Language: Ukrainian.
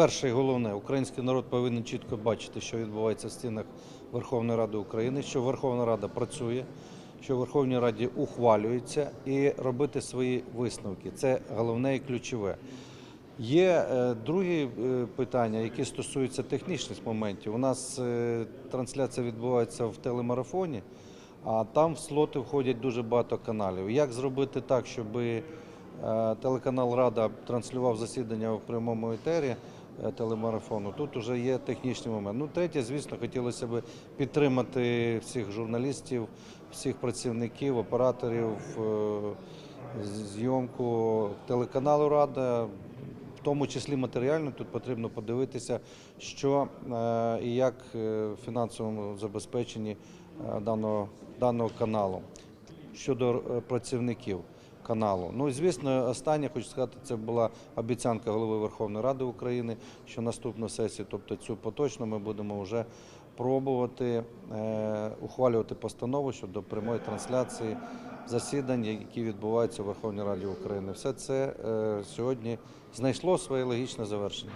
перше і головне, український народ повинен чітко бачити, що відбувається в стінах Верховної Ради України, що Верховна Рада працює, що Верховній Раді ухвалюється і робити свої висновки. Це головне і ключове. Є е, другі е, питання, які стосуються технічних моментів. У нас е, трансляція відбувається в телемарафоні, а там в слоти входять дуже багато каналів. Як зробити так, щоб телеканал Рада транслював засідання в прямому етері телемарафону? Тут вже є технічний момент. Ну, третє, звісно, хотілося б підтримати всіх журналістів, всіх працівників, операторів, е, зйомку телеканалу Рада. В тому числі матеріально тут потрібно подивитися, що е, і як е, в фінансовому забезпеченні е, даного, даного каналу щодо е, працівників каналу. Ну і звісно, останнє хочу сказати, це була обіцянка голови Верховної Ради України, що наступну сесію, тобто цю поточну, ми будемо вже пробувати е, ухвалювати постанову щодо прямої трансляції засідань, які відбуваються у Верховній Раді України. Все це е, сьогодні знайшло своє логічне завершення.